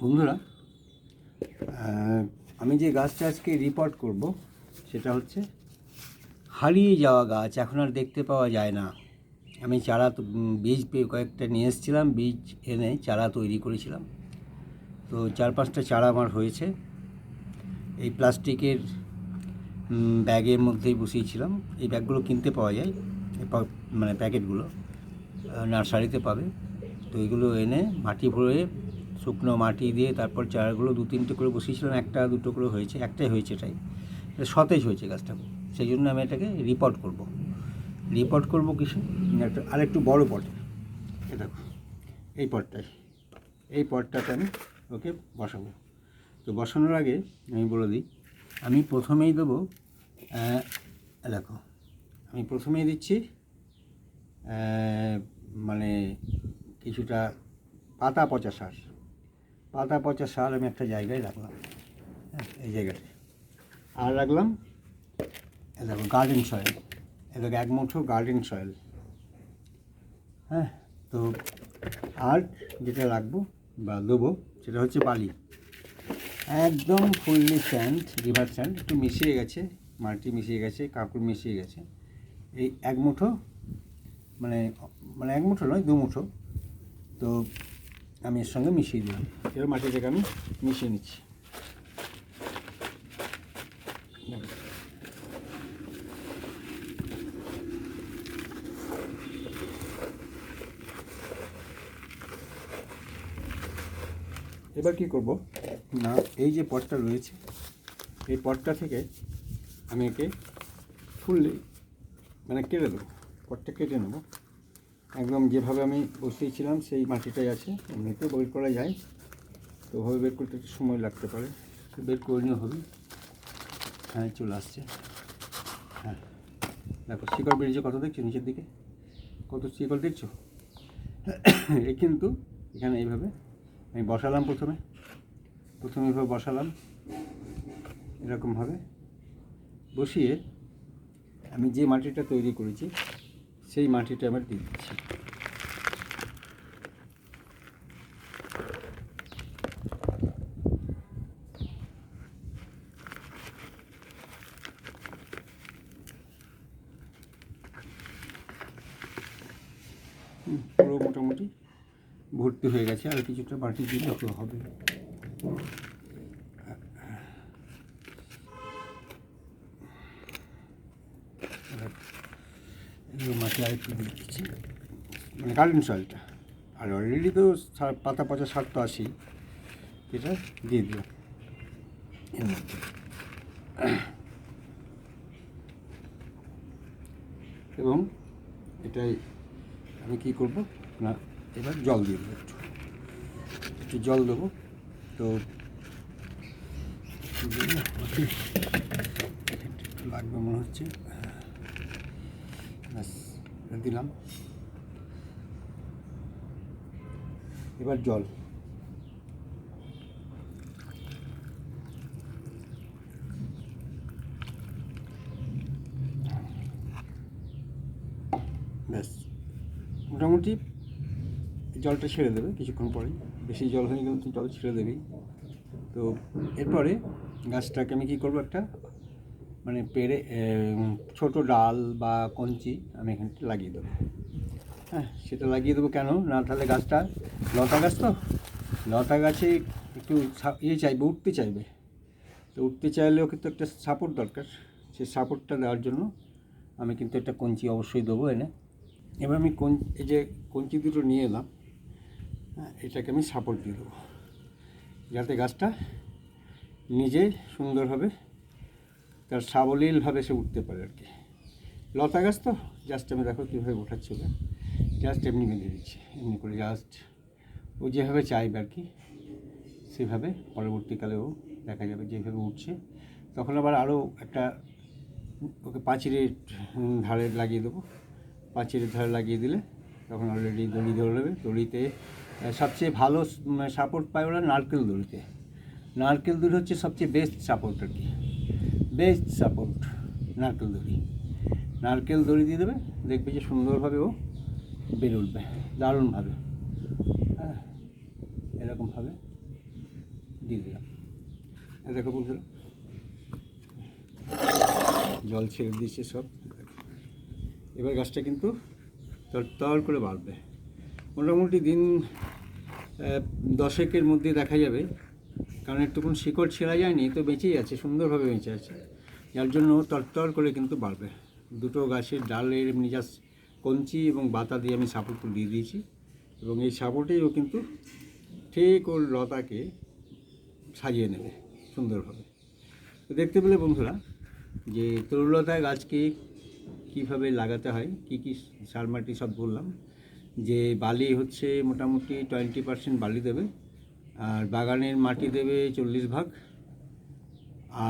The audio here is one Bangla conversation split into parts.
বন্ধুরা আমি যে গাছটা আজকে রিপোর্ট করব, সেটা হচ্ছে হারিয়ে যাওয়া গাছ, এখন আর দেখতে পাওয়া যায় না। আমি চারা বীজ পেয়ে কয়েকটা নিয়ে এসেছিলাম, বীজ এনে চারা তৈরি করেছিলাম। তো চার পাঁচটা চারা আমার হয়েছে। এই প্লাস্টিকের ব্যাগের মধ্যেই বসিয়েছিলাম। এই ব্যাগগুলো কিনতে পাওয়া যায় মানে প্যাকেটগুলো নার্সারিতে পাবে। তো এগুলো এনে মাটি ভরে শুকনো মাটি দিয়ে তারপর চারাগুলো দু, তিনটে করে বসিয়েছিলাম, একটা, দুটো করে হয়েছে, একটাই হয়েছে এটাই। এটা সতেজ হয়েছে গাছটা সেই জন্য আমি এটাকে রিপোর্ট করব। রিপোর্ট করব কিসে? একটা আরেকটু বড় পটে। এ দেখো, এই পটটায় এই পটটাতে আমি ওকে বসাবো। তো বসানোর আগে আমি বলে দিই, আমি প্রথমেই দেবো দেখো, আমি প্রথমেই দিচ্ছি মানে কিছুটা পাতা পচা সার। পাতা পচা সার আমি একটা জায়গায় রাখলাম। হ্যাঁ এই জায়গাটায়। আর রাখলাম, এ দেখো গার্ডেন সয়েল এ দেখো এক মুঠো গার্ডেন সয়েল হ্যাঁ তো আর যেটা রাখব বা দেবো, সেটা হচ্ছে বালি। একদম ফুললি স্যান্ড রিভার স্যান্ড একটু মিশিয়ে গেছে, মাটি মিশিয়ে গেছে কাকুর মিশিয়ে গেছে। এই এক মুঠো মানে মানে এক মুঠো নয়, দু মুঠো। তো আমি এর সঙ্গে মিশিয়ে দিলাম। এবার মাটিটাকে আমি মিশিয়ে নিচ্ছি। এবার কি করব? না, এই যে পটটা রয়েছে, এই পটটা থেকে আমি একে ফুললি মানে কেটে দেবো, পটটা কেটে নেব। একদম যেভাবে আমি বসিয়েছিলাম সেই মাটিটাই আছে। এমনিতে বের করা যায়। তো ওভাবে বের করতে একটু সময় লাগতে পারে। বের করে নিয়ে হবে। হ্যাঁ চলে আসছে। হ্যাঁ। দেখো, শিকড় বেরিয়েছে কত দেখছ নিচের দিকে? কত শিকড় দেখছ? এই কিন্তু এখানে এইভাবে আমি বসালাম প্রথমে। প্রথমে এভাবে বসালাম। এরকমভাবে বসিয়ে আমি যে মাটিটা তৈরি করেছি সেই মাটিটা দিয়ে দিচ্ছি। পুরো মোটামুটি ভর্তি হয়ে গেছে আর কিছুটা মাটি দিলে হবে এগুলো মাটি আরেকটু দিয়ে দিচ্ছি মানে গার্ডেন সয়েলটা আর অলরেডি তো পাতা পচা সার তো আসি এটা দিয়ে দিলাম এর মধ্যে। এবং এটাই আমি কী করব? না, এবার জল দিয়ে দেবো একটু। একটু জল দেবো। তো লাগবে মনে হচ্ছে। ব্যাস দিলাম। এবার জল। ব্যাস, মোটামুটি জলটা ছেড়ে দেবে কিছুক্ষণ পরে বেশি জল হয়ে গেলে তো জল ছেড়ে দেবেই। তো এরপরে গাছটাকে আমি কী করব একটা মানে পেরে ছোট ডাল বা কঞ্চি আমি এখানটা লাগিয়ে দেবো। হ্যাঁ সেটা লাগিয়ে দেবো কেন? না তাহলে গাছটা লতা গাছ তো? লতা গাছে একটু ইয়ে চাইবে, উঠতে চাইবে। তো উঠতে চাইলেও কিন্তু একটা সাপোর্ট দরকার। সেই সাপোর্টটা দেওয়ার জন্য আমি কিন্তু একটা কঞ্চি অবশ্যই দেবো এনে। এবার আমি কোন, এই যে কঞ্চি দুটো নিয়ে এলাম হ্যাঁ এটাকে আমি সাপোর্ট দিয়ে দেবো। যাতে গাছটা নিজে সুন্দরভাবে তার সাবলীলভাবে সে উঠতে পারে আর কি। লতা গাছ তো জাস্ট আমি দেখো কীভাবে ওঠাচ্ছি ওকে। জাস্ট এমনি বেঁধে দিচ্ছি, এমনি করে জাস্ট ও যেভাবে চাইবে আর কি, সেভাবে পরবর্তীকালেও দেখা যাবে যেভাবে উঠছে। তখন আবার আরও একটা ওকে পাঁচিরের ধারে লাগিয়ে দেবো। পাঁচিরের ধারে লাগিয়ে দিলে তখন অলরেডি দড়ি ধরে নেবে। দড়িতে সবচেয়ে ভালো সাপোর্ট পায় ওরা নারকেল দড়িতে। নারকেল দড়ি হচ্ছে সবচেয়ে বেস্ট সাপোর্ট আর কি। বেস্ট সাপোর্ট নারকেল দড়ি। নারকেল দড়ি দিয়ে দেবে, দেখবে যে সুন্দরভাবে ও বেড়ে উঠবে, দারুণভাবে। হ্যাঁ এরকমভাবে দিয়ে দিলাম। দেখো বন্ধুরা, জল ছেড়ে দিয়েছে সব। এবার গাছটা কিন্তু তর করে বাড়বে। মোটামুটি দিন দশেকের মধ্যে দেখা যাবে কারণ একটুকুন শিকড় ছেঁড়া যায়নি তো বেঁচেই আছে, সুন্দরভাবে বেঁচে আছে। যার জন্য তরতর করে কিন্তু বাড়বে। দুটো গাছের ডালের এমনি জাস্ট কঞ্চি এবং বাতা দিয়ে আমি সাপোর্ট দিয়ে দিয়েছি এবং এই সাপোর্টেই ও কিন্তু ঠিক ওর লতাকে সাজিয়ে নেবে সুন্দরভাবে। তো দেখতে পেলে বন্ধুরা যে তরুলতা গাছকে কীভাবে লাগাতে হয়, কী কী সার মাটি সব বললাম, যে বালি হচ্ছে মোটামুটি টোয়েন্টি পার্সেন্ট বালি দেবে। আর বাগানের মাটি দেবে চল্লিশ ভাগ,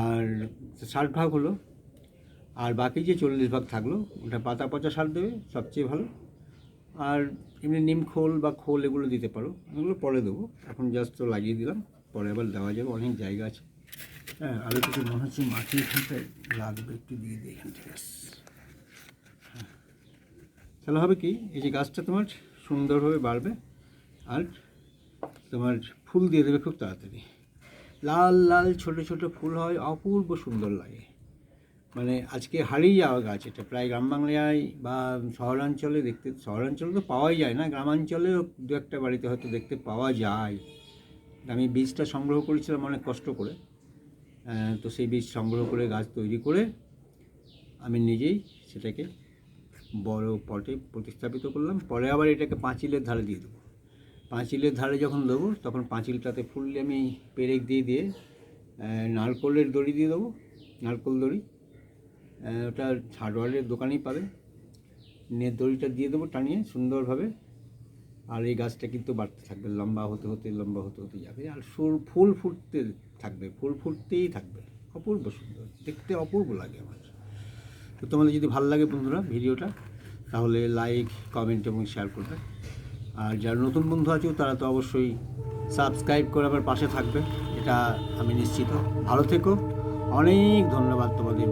আর ষাট ভাগ হলো। আর বাকি যে চল্লিশ ভাগ থাকল, ওটা পাতা পচা সার দেবে, সবচেয়ে ভালো। আর এমনি নিম খোল বা খোল এগুলো দিতে পারো, এগুলো পরে দেবো। এখন জাস্ট তো লাগিয়ে দিলাম, পরে আবার দেওয়া যাবে, অনেক জায়গা আছে। হ্যাঁ আরও কিছু মনে হচ্ছে, মাটি এখানটায় লাগবে, একটু দিয়ে দিই এখান থেকে। হ্যাঁ। তাহলে হবে কি, এই যে গাছটা তোমার সুন্দরভাবে বাড়বে, আর তোমার ফুল দিয়ে দেবে খুব তাড়াতাড়ি। লাল লাল, ছোট ছোট ফুল হয়, অপূর্ব সুন্দর লাগে। মানে আজকে হারিয়ে যাওয়া গাছ এটা। প্রায় গ্রাম বাংলায় বা শহরাঞ্চলে দেখতে, শহরাঞ্চলে তো পাওয়াই যায় না, গ্রামাঞ্চলেও দু একটা বাড়িতে হয়তো দেখতে পাওয়া যায়। আমি বীজটা সংগ্রহ করেছিলাম অনেক কষ্ট করে। তো সেই বীজ সংগ্রহ করে, গাছ তৈরি করে আমি নিজেই সেটাকে বড় পটে প্রতিস্থাপিত করলাম। পরে আবার এটাকে পাঁচিলের ধারে দিয়ে দেবো। পাঁচিলের ধারে যখন দেবো তখন পাঁচিলটাতে ফুললে আমি পেরেক দিয়ে দিয়ে নারকোলের দড়ি দিয়ে দেবো, নারকোল দড়ি। ওটা হার্ডওয়ারের দোকানেই পাবে। নিয়ে দড়িটা দিয়ে দেবো টানিয়ে সুন্দরভাবে। আর এই গাছটা কিন্তু বাড়তে থাকবে, লম্বা হতে হতে, লম্বা হতে হতে যাবে। আর ফুল ফুল ফুটতে থাকবে, ফুল ফুটতেই থাকবে। অপূর্ব সুন্দর, দেখতে অপূর্ব লাগে আমার। তো তোমাদের যদি ভালো লাগে বন্ধুরা ভিডিওটা, তাহলে লাইক কমেন্ট এবং শেয়ার করবে। আর যারা নতুন বন্ধু আছে, তারা তো অবশ্যই সাবস্ক্রাইব করে আমার পাশে থাকবে। এটা আমি নিশ্চিত। ভালো থেকো। অনেক ধন্যবাদ তোমাদের।